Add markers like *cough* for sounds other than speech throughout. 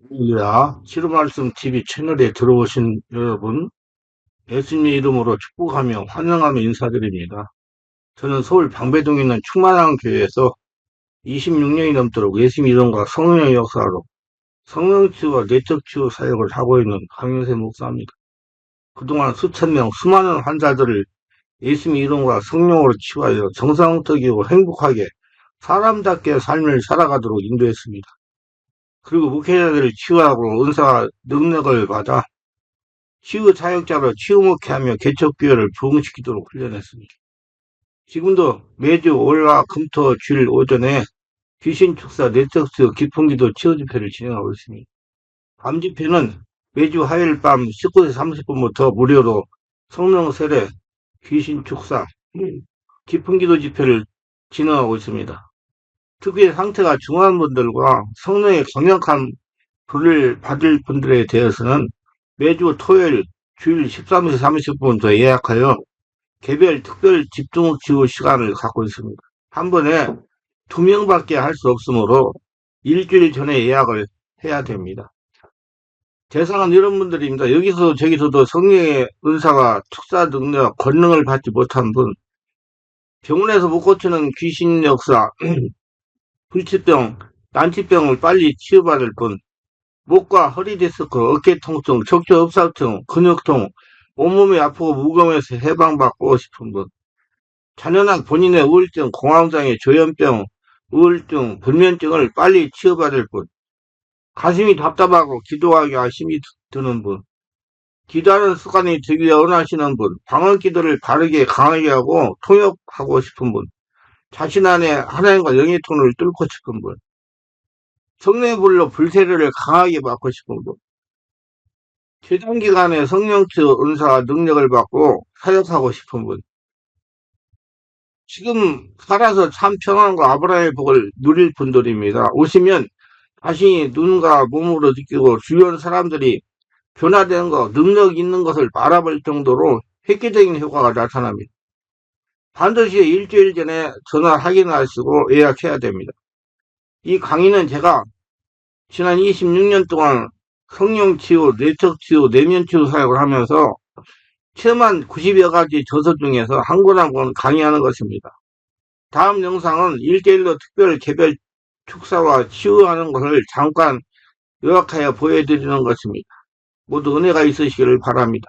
할렐루야. 치료말씀 TV 채널에 들어오신 여러분, 예수님의 이름으로 축복하며 환영하며 인사드립니다. 저는 서울 방배동에 있는 충만한 교회에서 26년이 넘도록 예수님 이름과 성령의 역사로 성령치유와 내적치유 사역을 하고 있는 강윤세 목사입니다. 그동안 수천 명, 수많은 환자들을 예수님 이름과 성령으로 치유하여 정상적이고 행복하게 사람답게 삶을 살아가도록 인도했습니다. 그리고 목회자들을 치유하고 은사와 능력을 받아 치유 사역자로 치유 목회 하며 개척교회를 부흥시키도록 훈련했습니다. 지금도 매주 월화 금토 주일 오전에 귀신 축사 내적수 기풍기도 치유 집회를 진행하고 있습니다. 밤 집회는 매주 화요일 밤 19시 30분부터 무료로 성령 세례 귀신 축사 기풍기도 집회를 진행하고 있습니다. 특히 상태가 중한 분들과 성령의 강력한 불을 받을 분들에 대해서는 매주 토요일 주일 13시 30분부터 예약하여 개별 특별 집중 치유 시간을 갖고 있습니다. 한 번에 두 명밖에 할 수 없으므로 일주일 전에 예약을 해야 됩니다. 대상은 이런 분들입니다. 여기서 저기서도 성령의 은사가 특사 능력, 권능을 받지 못한 분, 병원에서 못 고치는 귀신 역사, *clears throat* 불치병, 난치병을 빨리 치유받을 분, 목과 허리 디스크, 어깨 통증, 척추 흡사증, 근육통, 온몸이 아프고 무거움에서 해방받고 싶은 분, 자녀나 본인의 우울증, 공황장애, 조현병, 우울증, 불면증을 빨리 치유받을 분, 가슴이 답답하고 기도하기가 힘이 드는 분, 기도하는 습관이 되기 원하시는 분, 방언 기도를 바르게 강하게 하고 통역하고 싶은 분, 자신 안에 하나님과 영의 통로를 뚫고 싶은 분, 성령의 불로 불세례를 강하게 받고 싶은 분, 최단 기간에 성령치 은사와 능력을 받고 사역하고 싶은 분, 지금 살아서 참 평안과 아브라함의 복을 누릴 분들입니다. 오시면 자신이 눈과 몸으로 느끼고 주변 사람들이 변화되는 것, 능력 있는 것을 바라볼 정도로 획기적인 효과가 나타납니다. 반드시 일주일 전에 전화 확인하시고 예약해야 됩니다. 이 강의는 제가 지난 26년 동안 성령치유, 내적치유, 내면치유 사역을 하면서 체험한 90여 가지 저서 중에서 한 권 한 권 강의하는 것입니다. 다음 영상은 일대일로 특별 개별 축사와 치유하는 것을 잠깐 요약하여 보여드리는 것입니다. 모두 은혜가 있으시기를 바랍니다.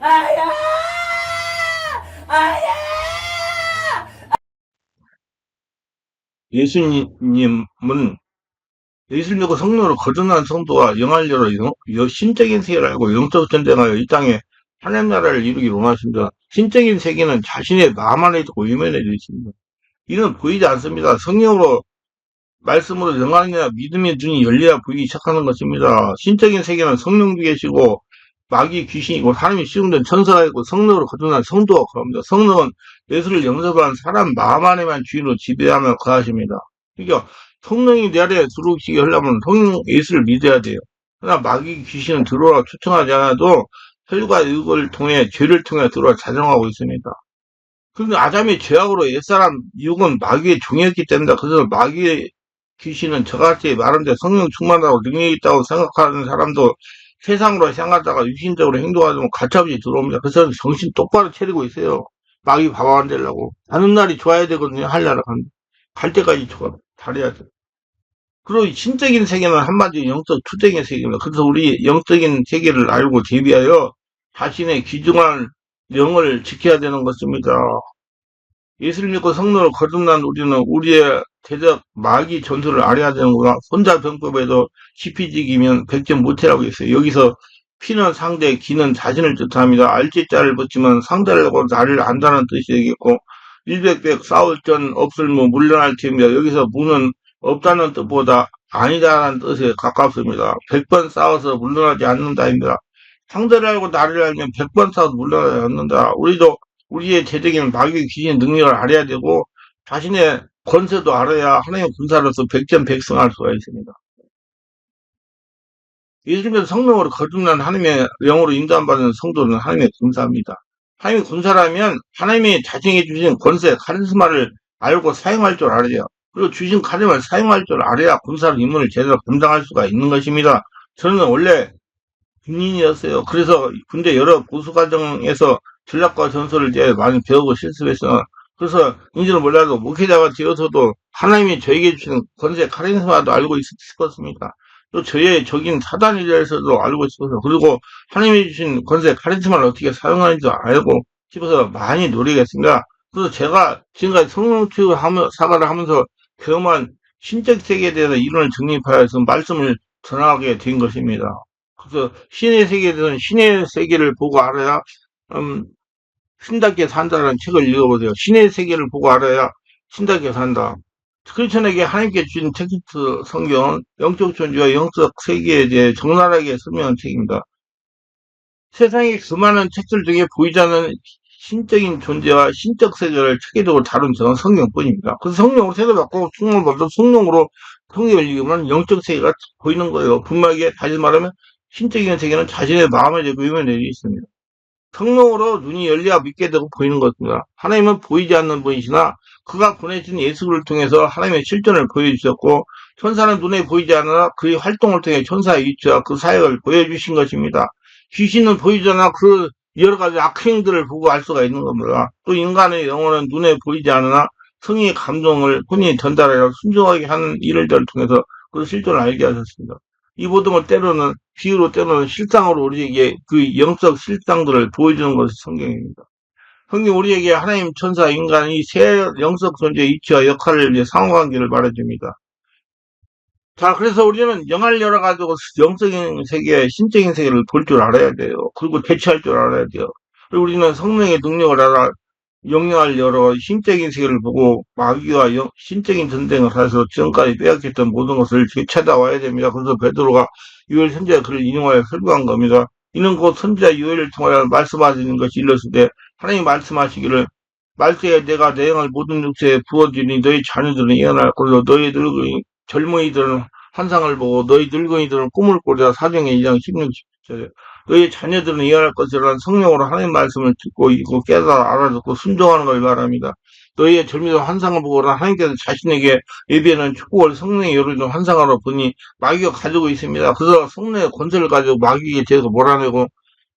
아야! 아야! 예수님은 믿고 성령으로 거듭난 성도와 영알려로 영- 여- 신적인 세계를 알고 영적 전쟁하여 이 땅에 하나님 나라를 이루기 원하십니다. 신적인 세계는 자신의 안에 있고 위면에 있습니다. 이는 보이지 않습니다. 성령으로 말씀으로 영광이나 믿음의 눈이 열려야 보이기 시작하는 것입니다. 신적인 세계는 성령도 계시고 마귀 귀신이고 사람이 시험된 천사가 있고 성령으로 거듭난 성도가 그럽니다. 성령은 예수를 영접한 사람 마음 안에만 주인으로 지배하며 거하십니다. 그러니까 성령이 내 안에 들어오시게 하려면 성령 예수를 믿어야 돼요. 그러나 마귀 귀신은 들어와 초청하지 않아도 혈과 육을 통해 죄를 통해 들어와 자정하고 있습니다. 그런데 아담의 죄악으로 옛사람 육은 마귀의 종이었기 때문에 그래서 마귀의 귀신은 저같이 말한데 성령 충만하고 능력이 있다고 생각하는 사람도 세상으로 향하다가 유신적으로 행동하면 가차없이 들어옵니다. 그래서 정신 똑바로 차리고 있어요. 마귀 밥안 되려고. 가는 날이 좋아야 되거든요. 하면. 갈 때까지 좋아. 잘해야 돼. 그리고 신적인 세계는 한마디로 영적 투쟁의 세계입니다. 그래서 우리 영적인 세계를 알고 대비하여 자신의 귀중한 영을 지켜야 되는 것입니다. 예수를 믿고 성령을 거듭난 우리는 우리의 대적 마귀 전투를 알아야 되는구나. 혼자 병법에도 시피지기면 백전 못해라고 했어요. 여기서 피는 상대, 기는 자신을 뜻합니다. 알지자를 붙이면 상대를 하고 나를 안다는 뜻이 되겠고 일백백 싸울 전 없을 무 물러날 테입니다. 여기서 무는 없다는 뜻보다 아니다라는 뜻에 가깝습니다. 백번 싸워서 물러나지 않는다입니다. 상대를 알고 나를 알면 백번 싸워도 물러나지 않는다. 우리도 우리의 제적인 마귀 귀신 능력을 알아야 되고 자신의 권세도 알아야 하나님의 군사로서 백전백승할 수가 있습니다. 예수님의 성령으로 거듭난 하나님의 영으로 인도받는 성도는 하나님의 군사입니다. 하나님의 군사라면 하나님이 자신이 주신 권세, 카리스마를 알고 사용할 줄 알아요. 그리고 주신 카리스마를 사용할 줄 알아야 군사의 임무를 제대로 감당할 수가 있는 것입니다. 저는 원래 군인이었어요. 그래서 군대 여러 보수 과정에서 전략과 전술을 이제 많이 배우고 실습했어요. 그래서 인지는 몰라도 목회자가 되어서도 하나님이 저에게 주신 권세 카리스마도 알고 있을 것입니다. 또 저의 적인 사단에 대해서도 알고 싶어서 그리고 하나님이 주신 권세 카리스마를 어떻게 사용하는지 알고 싶어서 많이 노력했습니다. 그래서 제가 지금까지 성령 취급을 하며 사과를 하면서 경험한 신적 세계에 대해서 이론을 정립하여서 말씀을 전하게 된 것입니다. 그래서 신의 세계에 대해서는 신의 세계를 보고 알아야 음, 신답게 산다라는 책을 읽어보세요. 신의 세계를 보고 알아야 신답게 산다. 크리스천에게 하나님께 주신 텍스트 성경은 영적 존재와 영적 세계에 대해 적나라하게 설명한 책입니다. 세상의 수많은 책들 중에 보이지 않는 신적인 존재와 신적 세계를 체계적으로 다룬 저는 성경뿐입니다. 그래서 성령으로 세계받고 성령받아 성령으로 성경을 읽으면 영적 세계가 보이는 거예요. 분명하게 다시 말하면 신적인 세계는 자신의 마음에 대고 의문이 있습니다. 성령으로 눈이 열려야 믿게 되고 보이는 것입니다. 하나님은 보이지 않는 분이시나 그가 보내신 예수를 통해서 하나님의 실존을 보여주셨고 천사는 눈에 보이지 않으나 그의 활동을 통해 천사의 위치와 그 사역을 보여주신 것입니다. 귀신은 보이지 않아 그 여러 가지 악행들을 보고 알 수가 있는 겁니다. 또 인간의 영혼은 눈에 보이지 않으나 성의 감동을 혼이 전달하여 순종하게 하는 일들을 통해서 그 실존을 알게 하셨습니다. 이 모든 걸 때로는 비유로 때로는 실상으로 우리에게 그 영적 실상들을 보여주는 것이 성경입니다. 성경 우리에게 하나님, 천사, 인간 이세 영적 존재의 이치와 역할을 위해 상호관계를 말해줍니다. 자, 그래서 우리는 영을 열어가지고 영적인 세계, 신적인 세계를 볼 줄 알아야 돼요. 그리고 대처할 줄 알아야 돼요. 그리고 우리는 성령의 능력을 알아 영향을 열어 신적인 세계를 보고 마귀와 영, 신적인 전쟁을 해서 지금까지 빼앗겼던 모든 것을 되찾아와야 됩니다. 그래서 베드로가 유엘 선지자 글을 인용하여 설교한 겁니다. 이는 곧 선지자 유엘을 통하여 말씀하시는 것이 일렀을 때 하나님 말씀하시기를 말세에 내가 내 영을 모든 육체에 부어주니 너희 자녀들은 예언할 것이요 너희 늙은이 젊은이들은 환상을 보고 너희 늙은이들은 꿈을 꾸리라 사정의 2장 16, 17절에 너희 자녀들은 예언할 것이라는 성령으로 하나님 말씀을 듣고 있고 깨달아 알아듣고 순종하는 걸 말합니다. 너희의 젊이도 환상을 보거나 하나님께서 자신에게 예비하는 축복을 성령의 열어준 환상으로 보니 마귀가 가지고 있습니다. 그래서 성령의 권세를 가지고 마귀에게 대해서 몰아내고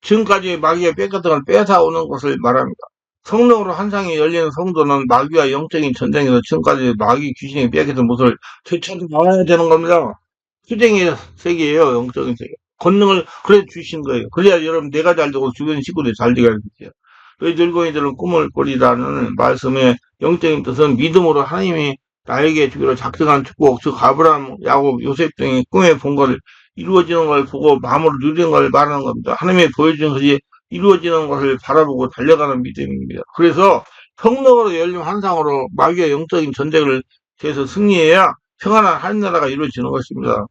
지금까지 마귀가 뺏겼던 걸 뺏어오는 것을 말합니다. 성령으로 환상이 열리는 성도는 마귀와 영적인 전쟁에서 지금까지 마귀 귀신이 뺏겼던 모습을 되찾아 나와야 되는 겁니다. 투쟁의 세계예요, 영적인 세계. 권능을 그래 주신 거예요. 그래야 여러분 내가 잘 되고 주변 식구들이 잘 되게 하겠죠. 너희 늙은이들은 꿈을 꾸리라는 말씀의 영적인 뜻은 믿음으로 하나님이 나에게 주기로 작정한 축복, 즉 아브라함, 야곱, 요셉 등이 꿈에 본 것을 이루어지는 걸 보고 마음으로 누리는 걸 말하는 겁니다. 하나님이 보여준 것이 이루어지는 것을 바라보고 달려가는 믿음입니다. 그래서 성령으로 열린 환상으로 마귀의 영적인 전쟁을 대해서 승리해야 평안한 하늘나라가 이루어지는 것입니다.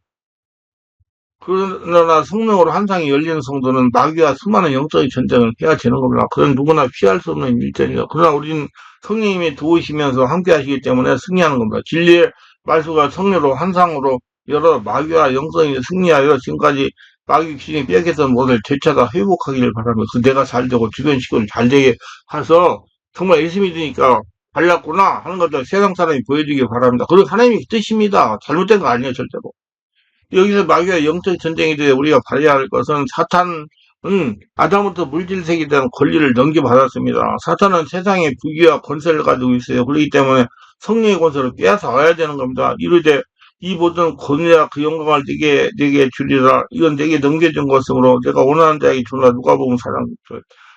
그러나 성령으로 환상이 열리는 성도는 마귀와 수많은 영적인 전쟁을 해야 되는 겁니다. 그건 누구나 피할 수 없는 일전이다. 그러나 우리는 성령님이 도우시면서 함께 하시기 때문에 승리하는 겁니다. 진리의 말씀과 성령으로 환상으로 여러 마귀와 영성이 승리하여 지금까지 마귀 귀신이 뺏겼던 모든 되찾아 회복하기를 바랍니다. 그 내가 잘 되고 주변 식구를 잘 되게 해서 정말 예수 믿으니까 갈랐구나 하는 것을 세상 사람이 보여주기 바랍니다. 그리고 하나님이 뜻입니다. 잘못된 거 아니에요, 절대로. 여기서 마귀와 영적 전쟁에 대해 우리가 발휘해야 할 것은 사탄은 아담부터 물질색에 대한 권리를 넘겨받았습니다. 사탄은 세상의 부귀와 권세를 가지고 있어요. 그렇기 때문에 성령의 권세를 빼앗아 와야 되는 겁니다. 이르되 이 모든 권위와 그 영광을 내게 내게 주리라. 이건 내게 넘겨준 것으로 내가 원하는 자에게 주라. 누가 보면 사랑.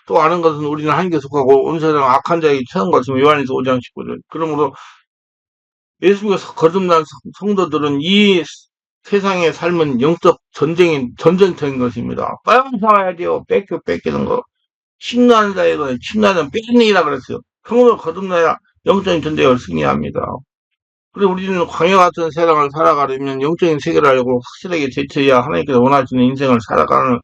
또 아는 것은 우리는 하나님께 속하고 온 세상 악한 자에게 처한 것은 요한에서 5장 19절. 그러므로 예수님께서 거듭난 성- 성도들은 이 세상의 삶은 영적 전쟁인 전쟁터인 것입니다. 빠져나와야 돼요. 뺏겨 뺏기는 거. 침나는 자에게 침나는 뺏기이라 그랬어요. 성으로 거듭나야 영적인 전쟁을 승리합니다. 그리고 우리는 광야 같은 세상을 살아가려면 영적인 세계를 알고 확실하게 제쳐야 하나님께서 원하시는 인생을 살아가는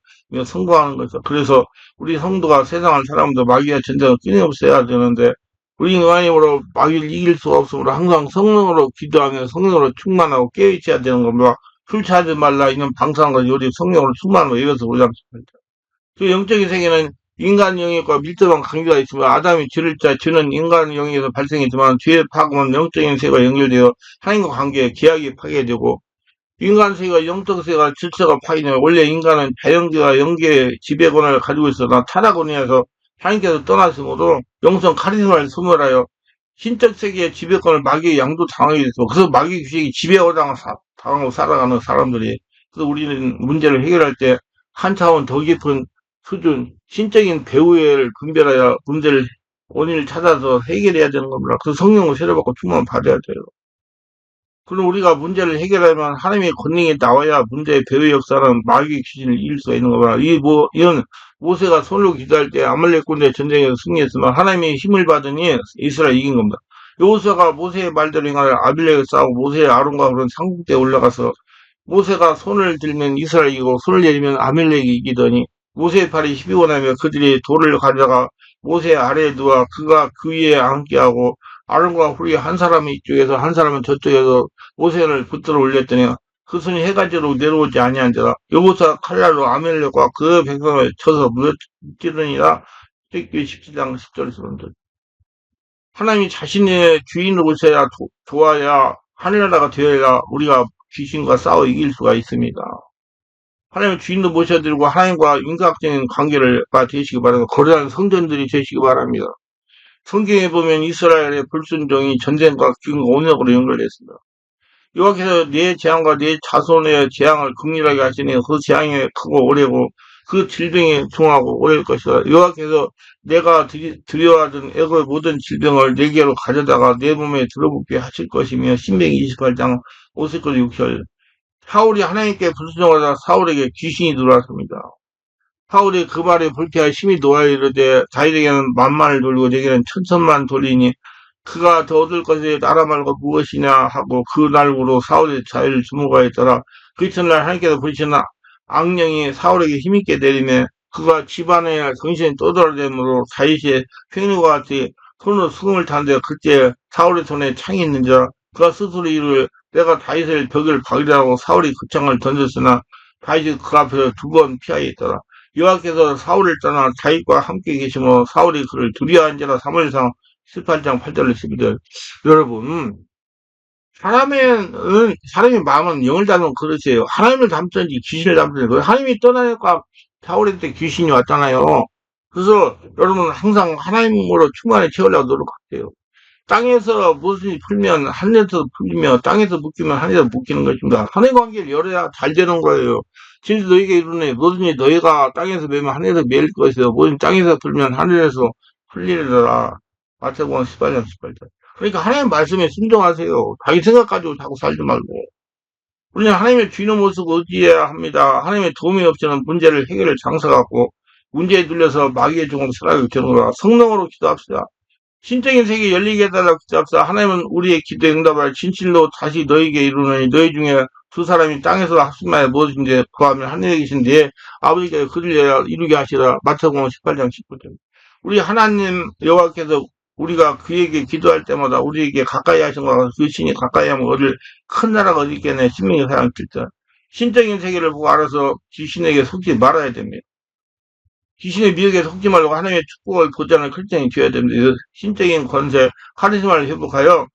성공하는 거죠. 그래서 우리 성도가 세상을 살아가면서 마귀와 전쟁을 끊임없이 해야 되는데 우리 하나님으로 마귀를 이길 수가 없으므로 항상 성령으로 기도하며 성령으로 충만하고 깨어있어야 되는 겁니다. 술 취하지 말라 이는 것이 우리 성령으로 충만하고 이것을 우리가 그 영적인 세계는 인간 영역과 밀접한 관계가 있으며 아담이 죄를 짜 죄는 인간 영역에서 발생했지만 죄의 파급은 영적인 세계가 연결되어 하나님과 관계에 계약이 파괴되고 인간 세계가 영적 세계가 질서가 파괴되면 원래 인간은 자연계와 영계의 지배권을 가지고 있으나 타락으로 인해서 하나님께서 떠났으므로 영성 카리스마를 소멸하여 신적 세계의 지배권을 마귀의 양도 당하게 됐어. 그래서 마귀 귀신이 지배하고 당하고 살아가는 사람들이 그래서 우리는 문제를 해결할 때 한 차원 더 깊은 수준, 신적인 배우를 분별하여 문제를 원인을 찾아서 해결해야 되는 겁니다. 그 성령을 세례받고 충만 받아야 돼요. 그럼 우리가 문제를 해결하면 하나님의 권능이 나와야 문제의 배우 역사는 마귀의 귀신을 이길 수가 있는 겁니다. 이 뭐, 이런 모세가 손으로 기도할 때 아말렉 군대 전쟁에서 승리했으면 하나님의 힘을 받으니 이스라엘 이긴 겁니다. 여호수아가 모세의 말대로 행하여 아빌렉을 싸우고 모세의 아론과 그런 상국대에 올라가서 모세가 손을 들면 이스라엘 이기고 손을 내리면 아멜렉이 이기더니 모세의 팔이 힘이고 나며 그들이 돌을 가져가 모세 아래에 두어 그가 그 위에 앉게 하고 아론과 후리 한 사람은 이쪽에서 한 사람은 저쪽에서 모세를 붙들어 올렸더니 그 손이 해가지로 내려오지 아니한지라 여호사 칼날로 아멜렉과 그 백성을 쳐서 무찌르니라. 택기 17장 10절 그런들 하나님이 자신의 주인으로 오셔야 도- 좋아야 하늘나라가 되어야 우리가 귀신과 싸워 이길 수가 있습니다. 하나님 주인도 모셔드리고 하나님과 인격적인 관계를 되시기 바랍니다. 거대한 성전들이 되시기 바랍니다. 성경에 보면 이스라엘의 불순종이 전쟁과 기근과 온역으로 연결됐습니다. 여호와께서 내 재앙과 내 자손의 재앙을 극렬하게 하시니 그 재앙이 크고 오래고 그 질병이 중하고 오래일 것이다. 여호와께서 내가 드리, 두려워하던 애고의 모든 질병을 내게로 가져다가 내 몸에 들어붙게 하실 것이며 신명기 28장 50절 6절 사울이 하나님께 불순종하다 사울에게 귀신이 들어왔습니다. 사울이 그 말에 불쾌하 힘이 놓아 이르되 자기에게는 만만을 돌리고 내게는 천천만 돌리니 그가 더 얻을 것이 나라 말고 무엇이냐 하고 그 날부로 사울의 자유를 주목하였더라. 그 이튿날 하나님께서 부르시는 악령이 사울에게 힘있게 내리며 그가 집안에 정신이 떠돌아대므로 다윗의 횡류와 같이 손으로 수금을 탄데 그때 사울의 손에 창이 있는지라 그가 스스로 이를 내가 다윗을 벽을 박이라고 사울이 그 창을 던졌으나 다윗이 그 앞에서 두 번 피하였더라. 여호와께서 사울을 떠나 다윗과 함께 계시므로 사울이 그를 두려워한지라 사무엘상 18장 8절 12절 여러분 사람의 사람의 마음은 영을 닮은 그릇이에요. 하나님을 닮든지 귀신을 닮든지 하나님이 떠나니까 사울의 때 귀신이 왔잖아요. 그래서 여러분 항상 하나님으로 충만히 채우려고 노력하세요. 땅에서 무엇이 풀면 하늘에서 풀리며 땅에서 묶이면 하늘에서 묶이는 것입니다. 하늘 관계를 열어야 잘 되는 거예요. 진짜 너에게 이르네 뭐든지 너희가 땅에서 매면 하늘에서 매일 것이요 뭐든 땅에서 풀면 하늘에서 풀리리라. 마태복음 18장 18절. 그러니까 하나님 말씀에 순종하세요. 자기 생각 가지고 자꾸 살지 말고. 우리는 하나님의 주인의 모습 의지해야 합니다. 하나님의 도움이 없이는 문제를 해결할 장사가 없고 문제에 눌려서 마귀의 종으로 되는 거라. 성령으로 기도합시다. 신적인 세계 열리게 해달라고 기도합시다. 하나님은 우리의 기도에 응답할 진실로 다시 너에게 이루느니 너희 중에 두 사람이 땅에서 합심하여 무엇인지 구하면 하늘에 계신 내 아버지께서 그를 이루게 하시라. 마태복음 18장 19절. 우리 하나님 여호와께서 우리가 그에게 기도할 때마다 우리에게 가까이 하신 것과 그 신이 가까이 하면 어딜 큰 나라가 어디 있겠네. 신명의 사랑 7절. 신적인 세계를 보고 알아서 귀신에게 속지 말아야 됩니다. 귀신의 미역에 속지 말고 하나님의 축복을 보장을 결정이 되어야 됩니다. 이 신적인 권세, 카리스마를 회복하여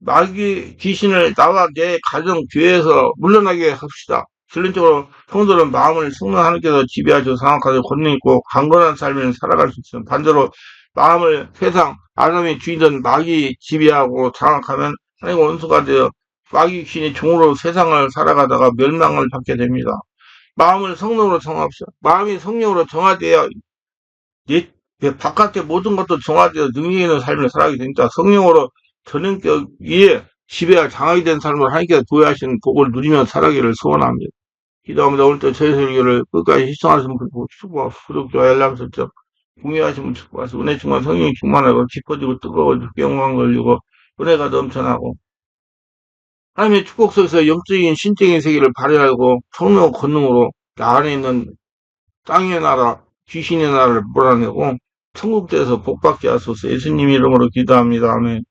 마귀 귀신을 나와 내 가정 교회에서 물러나게 합시다. 결론적으로 성도는 마음을 성령 하나님께서 지배하시고 상악하고 권능 있고 강건한 삶을 살아갈 수 있습니다. 반대로 마음을 세상 아담의 주인된 마귀 지배하고 장악하면 하나님 원수가 되어 마귀 귀신이 종으로 세상을 살아가다가 멸망을 받게 됩니다. 마음을 성령으로 정합시다. 마음이 성령으로 정화되어 내 바깥의 모든 것도 정화되어 능력 있는 삶을 살아가게 됩니다. 성령으로 전능격 위에 지배와 장악이 된 삶을 하나님께서 도와하시는 복을 누리며 살아가기를 소원합니다. 기도합니다. 오늘도 저희 설교를 끝까지 시청하시면 축복, 구독, 좋아요, 알람 설정, 공유하시면 축복하시고 은혜 충만 성령이 충만하고 깊어지고 뜨거워지고 영광 걸리고 은혜가 넘쳐나고 하나님의 축복 속에서 영적인 신적인 세계를 발휘하고 성령 권능으로 나 안에 있는 땅의 나라, 귀신의 나라를 몰아내고 천국대에서 복받게 하소서 예수님 이름으로 기도합니다. 아멘.